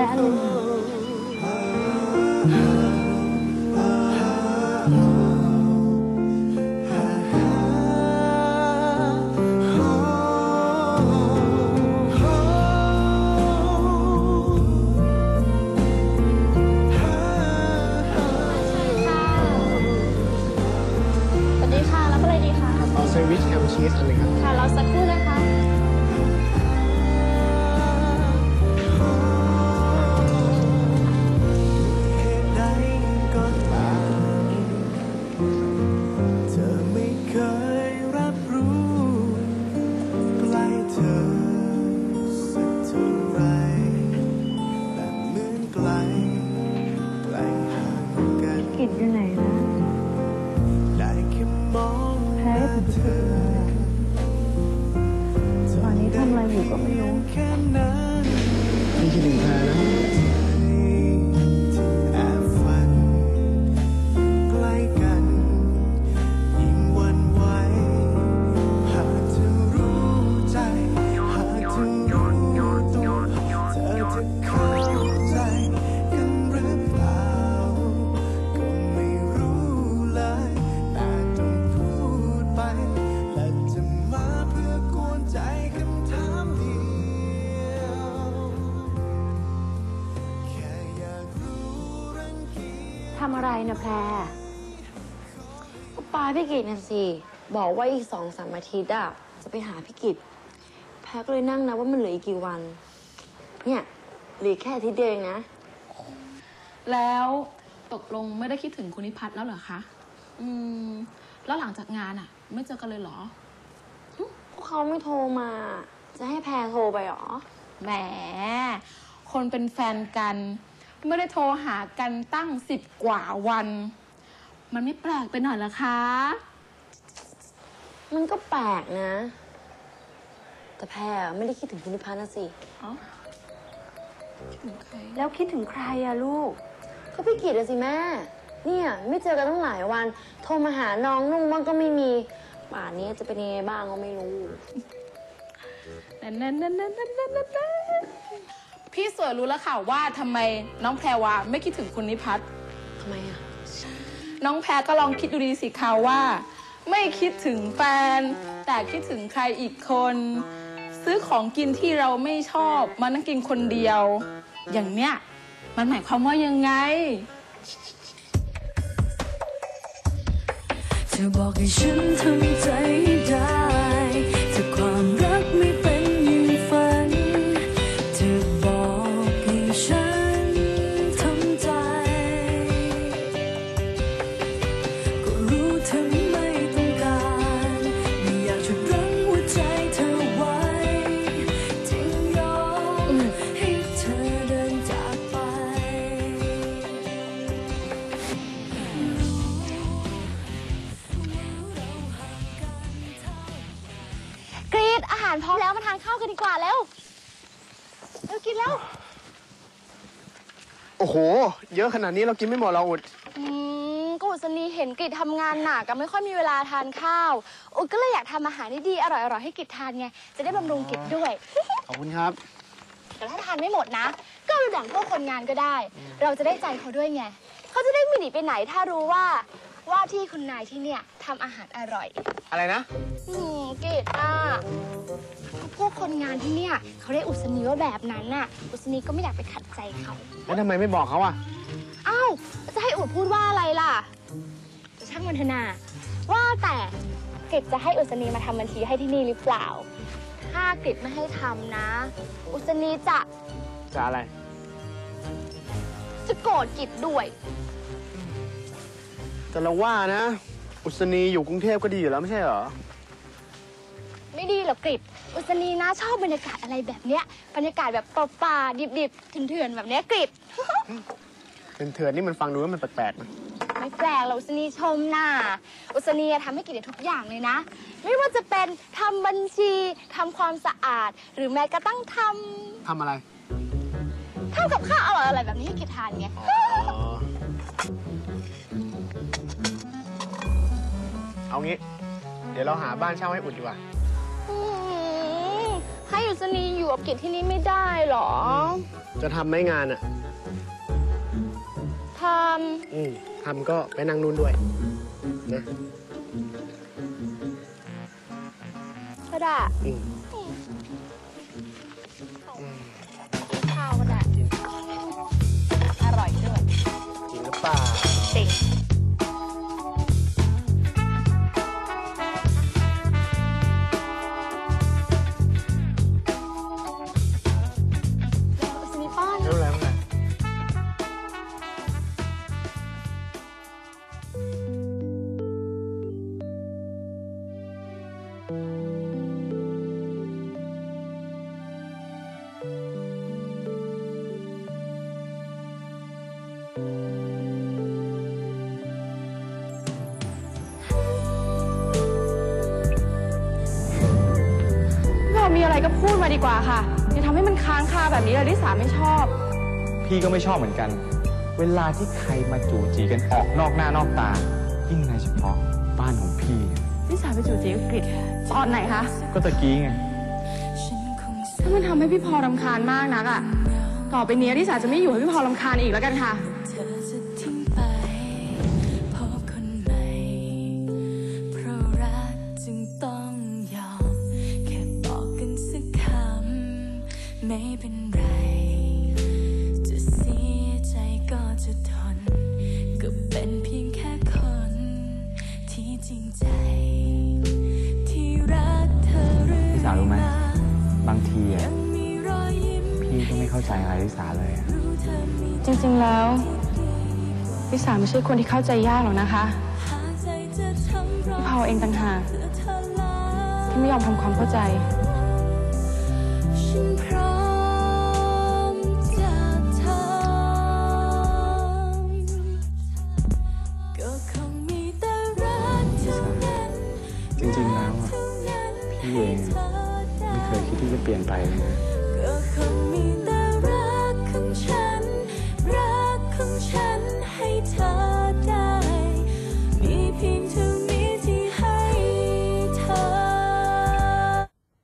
เลยอันหนึ่งสวัสดีค่ะรับอะไรดีคะเอาแซนด์วิชแฮมชีสอันหนึงครับค่ะรอสักครู่นะคะ เป็นอตอนนี้ทำอะไรอยู่ก็ไม่รู้นี่คือหนึ่งแพรนะ อะไรนะแพรก็ปาพี่กิตน่ะสิ บอกว่าอีกสองสามอาทิตย์อะจะไปหาพี่กิตแพ้ก็เลยนั่งนะว่ามันเหลืออีกกี่วัน เนี่ยเหลือแค่อาทิตย์เดียวเองนะ แล้วตกลงไม่ได้คิดถึงคุณนิพัฒน์แล้วเหรอคะ อืม แล้วหลังจากงานอะไม่เจอกันเลยเหรอ พวกเขาไม่โทรมา จะให้แพรโทรไปเหรอ แหม คนเป็นแฟนกัน ไม่ได้โทรหากันตั้งสิบกว่าวัน มันไม่แปลกไปหน่อยเหรอคะ มันก็แปลกนะ แต่แพรไม่ได้คิดถึงคุณนิพัฒน์นะสิ เอ้าคิดถึงใครแล้วคิดถึงใครอะลูก ก็พี่กิตอะสิแม่ เนี่ยไม่เจอกันตั้งหลายวัน โทรมาหาน้องนุ่งบ้างก็ไม่มี ป่านนี้จะเป็นยังไงบ้างก็ไม่รู้ นั่นนั่นนั่นนั่นนั่นนั่นนั่น พี่สวยรู้แล้วค่ะว่าทำไมน้องแพรวาไม่คิดถึงคุณนิพัฒน์ทำไมอะน้องแพรก็ลองคิดดูดีสิคะว่า ไม่คิดถึงแฟน แต่คิดถึงใครอีกคน ซื้อของกินที่เราไม่ชอบมานั่งกินคนเดียว อย่างเนี้ยมันหมายความว่ายังไง เธอบอกให้ฉันทำใจให้ได้ ดีกว่าแล้วเร็วกินแล้ว โอ้โห เยอะขนาดนี้เรากินไม่หมดเราอุดอืมก็อุศนีเห็นกรีดทำงานหนักก็ไม่ค่อยมีเวลาทานข้าว อุยก็เลยอยากทำอาหารดีๆอร่อยๆให้กรีดทานไง จะได้บำรุงกรีดด้วย ขอบคุณครับ แต่ถ้าทานไม่หมดนะ ก็เอาไปแบ่งพวกคนงานก็ได้ เราจะได้ใจเขาด้วยไง เขาจะได้ไม่หนีไปไหนถ้ารู้ว่า ว่าที่คุณนายที่เนี่ยทำอาหารอร่อย อะไรนะ อืมเกดอะ พวกคนงานที่เนี่ยเขาได้อุศนีว่าแบบนั้นน่ะ อุศนีก็ไม่อยากไปขัดใจเขา แล้วทำไมไม่บอกเขาอะ อ้าวแล้วจะให้อุดพูดว่าอะไรล่ะจะช่างมันเถอะนาว่าแต่กริบจะให้อุศนีมาทำบัญชีให้ที่นี่หรือเปล่า ถ้ากริบไม่ให้ทำนะ อุศนีจะจะอะไร จะโกรธกริบด้วย แต่เราว่านะ อุศนีอยู่กรุงเทพก็ดีอยู่แล้วไม่ใช่เหรอ ไม่ดีหรอกกริบอุศนีนะชอบบรรยากาศอะไรแบบเนี้ยบรรยากาศแบบป่าๆดิบๆเถื่อนๆแบบเนี้ยกริบเป็นเถื่อนนี่มันฟังดูว่ามันแปลกๆนะไม่แปลกหรอกอุศนีชมน่ะอุศนีทำให้กิจได้ทุกอย่างเลยนะ ไม่ว่าจะเป็นทำบัญชีทำความสะอาด หรือแม้กระทั่งททำอะไรำทำกับข้าวอร่อยอะไรแบบนี้ให้กิจทานไงอ๋อเอางี้ เดี๋ยวเราหาบ้านเช่าให้อุดดีกว่าอืม ให้อุศนีอยู่กับกิจที่นี่ไม่ได้หรอ จะทำไหม่งานอะ ทอืมทำก็ไปนั่งนู่นด้วยนะำก็ได้ อืม เรามีอะไรก็พูดมาดีกว่าค่ะ อย่าทำให้มันค้างคาแบบนี้เลยลิสาไม่ชอบ พี่ก็ไม่ชอบเหมือนกัน เวลาที่ใครมาจู่จีกันออกนอกหน้านอกตา ยิ่งในเฉพาะบ้านของพี่เนี่ยลิสาไปจู่จีกับกริดตอนไหนคะก็ตะกี้ไงฉันคงเศถ้ามันทำให้พี่พอรำคาญมากนักอะต่อไปนี้ลิสาจะไม่อยู่ให้พี่พอรำคาญอีกแล้วกันค่ะเธอจะทิ้ง ไปพบคนใหม่เพร ก็ไม่เข้าใจอะไรลิสาเลยอะรู้เธอมีจริงๆแล้วลิสาไม่ใช่คนที่เข้าใจยากหรอกนะคะหาใจจะทำร้ายพี่พอเองต่างหากเพื่อเธอแล้วที่ไม่ยอมทำความเข้าใจฉันพร้อมจะทำก็คงมีแต่รักเท่านั้นจริงๆแล้วอะเท่านั้นพี่เองอะไม่เคยคิดที่จะเปลี่ยนไปเลยนะก็คงมีแต่